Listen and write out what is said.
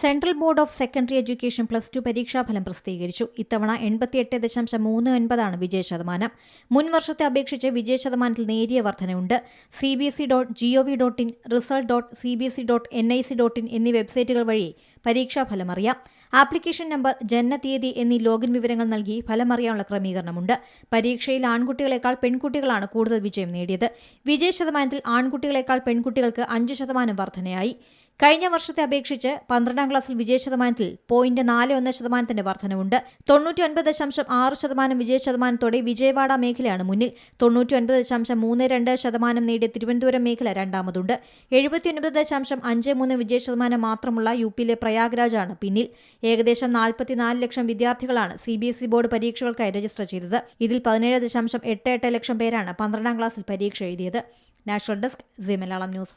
Central Board of Secondary Education plus two പരീക്ഷാഫലം പ്രസിദ്ധീകരിച്ചു. ഇത്തവണ എൺപത്തിയെട്ട് ദശാംശം മൂന്ന് ഒൻപതാണ് വിജയ ശതമാനം. മുൻ വർഷത്തെ അപേക്ഷിച്ച് വിജയ ശതമാനത്തിൽ നേരിയ വർധനയുണ്ട്. C B S E dot G O V dot in result dot C B S E dot N I C dot in എന്നീ വെബ്സൈറ്റുകൾ വഴി പരീക്ഷാഫലം അറിയാം. ആപ്ലിക്കേഷൻ നമ്പർ ജനനതീയതി എന്നീ ലോഗിൻ വിവരങ്ങൾ നൽകി ഫലം അറിയാനുള്ള ക്രമീകരണമുണ്ട്. പരീക്ഷയിൽ ആൺകുട്ടികളെക്കാൾ പെൺകുട്ടികളാണ് കൂടുതൽ വിജയം നേടിയത്. വിജയ ശതമാനത്തിൽ ആൺകുട്ടികളെക്കാൾ പെൺകുട്ടികൾക്ക് അഞ്ച് ശതമാനം വർധനയായി. കഴിഞ്ഞ വർഷത്തെ അപേക്ഷിച്ച് പന്ത്രണ്ടാം ക്ലാസ്സിൽ വിജയ ശതമാനത്തിൽ പോയിന്റ് നാല് ഒന്ന് ശതമാനത്തിന്റെ വർധനവുണ്ട്. തൊണ്ണൂറ്റി ഒൻപത് ദശാംശം ആറ് ശതമാനം വിജയ ശതമാനത്തോടെ വിജയവാഡ മേഖലയാണ് മുന്നിൽ. തൊണ്ണൂറ്റി ഒൻപത് ദശാംശം മൂന്ന് രണ്ട് ശതമാനം നേടിയ തിരുവനന്തപുരം മേഖല രണ്ടാമതുണ്ട്. എഴുപത്തിയൊൻപത് ദശാംശം അഞ്ച് മൂന്ന് വിജയ ശതമാനം മാത്രമുള്ള യു പിയിലെ പ്രയാഗ്രാജാണ് പിന്നിൽ. ഏകദേശം നാൽപ്പത്തിനാല് ലക്ഷം വിദ്യാർത്ഥികളാണ് C B S E board പരീക്ഷകൾക്കായി register ചെയ്തത്. ഇതിൽ പതിനേഴ് ദശാംശം എട്ട് എട്ട് ലക്ഷം പേരാണ് പന്ത്രണ്ടാം ക്ലാസ്സിൽ പരീക്ഷ എഴുതിയത്. National desk Zee Malayalam news.